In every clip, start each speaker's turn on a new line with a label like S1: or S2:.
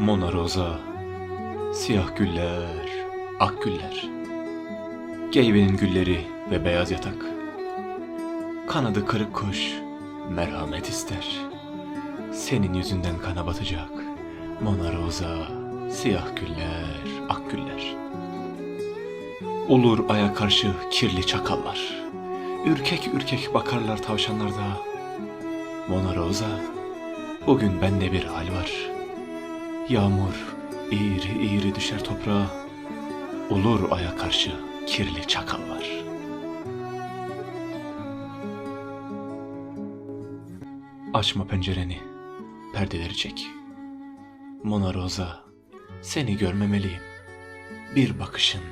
S1: Mona Rosa, siyah güller, ak güller. Geyvenin gülleri ve beyaz yatak. Kanadı kırık kuş, merhamet ister. Senin yüzünden kana batacak. Mona Rosa, siyah güller, ak güller. Olur aya karşı kirli çakallar. Ürkek ürkek bakarlar tavşanlar da. Mona Rosa, bugün bende bir hal var. Yağmur eğri eğri düşer toprağa. Olur aya karşı kirli çakallar. Açma pencereni, perdeleri çek. Mona Rosa, seni görmemeliyim. Bir bakışın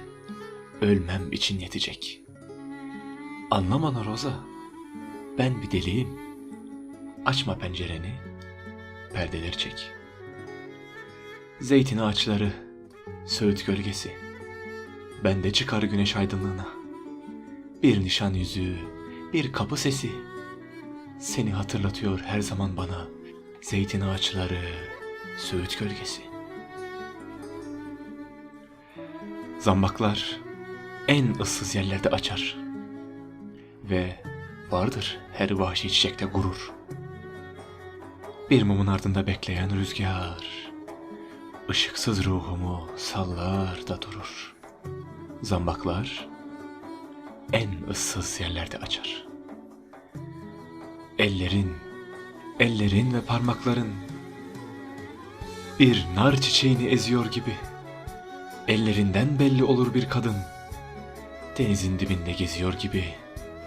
S1: ölmem için yetecek. Anla Mona Rosa, ben bir deliyim. Açma pencereni, perdeleri çek. Zeytin ağaçları, söğüt gölgesi. Ben de çıkar güneş aydınlığına. Bir nişan yüzüğü, bir kapı sesi. Seni hatırlatıyor her zaman bana. Zeytin ağaçları, söğüt gölgesi. Zambaklar en ıssız yerlerde açar. Ve vardır her vahşi çiçekte gurur. Bir mumun ardında bekleyen rüzgar. Işıksız ruhumu sallar da durur. Zambaklar en ıssız yerlerde açar. Ellerin, ellerin ve parmakların bir nar çiçeğini eziyor gibi. Ellerinden belli olur bir kadın. Denizin dibinde geziyor gibi.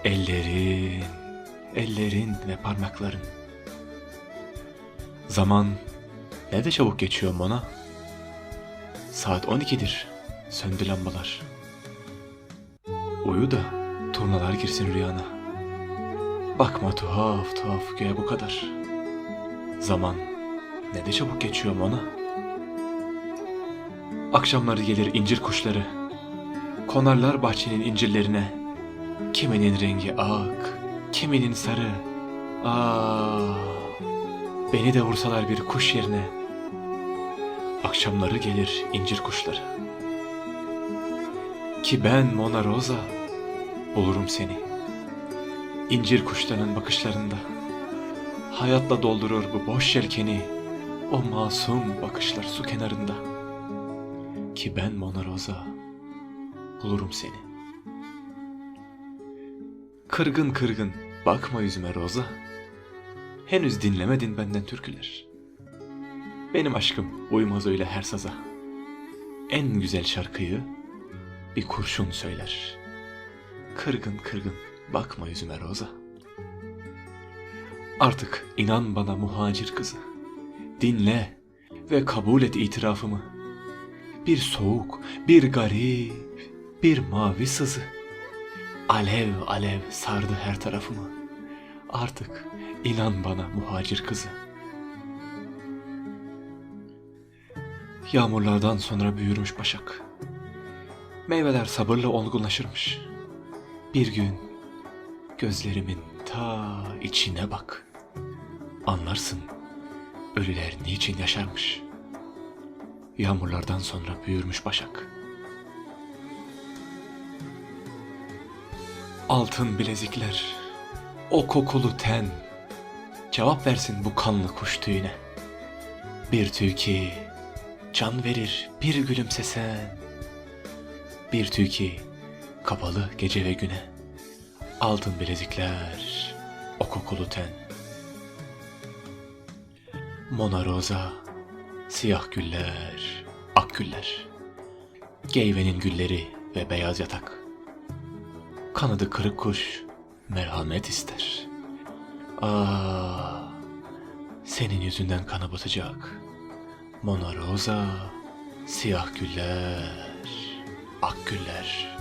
S1: Ellerin, ellerin ve parmakların. Zaman ne de çabuk geçiyor Mona. Saat 12'dir. Söndü lambalar. Uyu da turnalar girsin rüyana. Bakma tuhaf tuhaf göğe bu kadar. Zaman ne de çabuk geçiyor Mona. Akşamları gelir incir kuşları. Konarlar bahçenin incirlerine. Kiminin rengi ak, kiminin sarı. Aa, beni de vursalar bir kuş yerine. Akşamları gelir incir kuşları. Ki ben Mona Rosa bulurum seni. İncir kuşlarının bakışlarında. Hayatla doldurur bu boş yelkeni. O masum bakışlar su kenarında. Ki ben Mona Rosa bulurum seni. Kırgın kırgın bakma yüzüme Rosa. Henüz dinlemedin benden türküler. Benim aşkım uymaz öyle her saza. En güzel şarkıyı bir kurşun söyler. Kırgın kırgın bakma yüzüme Roza. Artık inan bana muhacir kızı. Dinle ve kabul et itirafımı. Bir soğuk, bir garip, bir mavi sızı. Alev alev sardı her tarafımı. Artık inan bana muhacir kızı. Yağmurlardan sonra büyürmüş başak. Meyveler sabırla olgunlaşırmış. Bir gün gözlerimin ta içine bak. Anlarsın ölüler niçin yaşarmış. Yağmurlardan sonra büyürmüş başak. Altın bilezikler, o kokulu ten. Cevap versin bu kanlı kuş tüyüne. Bir tüy ki can verir bir gülümsesen. Bir tüy ki kapalı gece ve güne. Altın bilezikler, o kokulu ten. Mona Rosa, siyah güller, ak güller. Geyvenin gülleri ve beyaz yatak. Kanadı kırık kuş merhamet ister. Aa, senin yüzünden kana batacak. Mona Rosa, siyah güller, ak güller.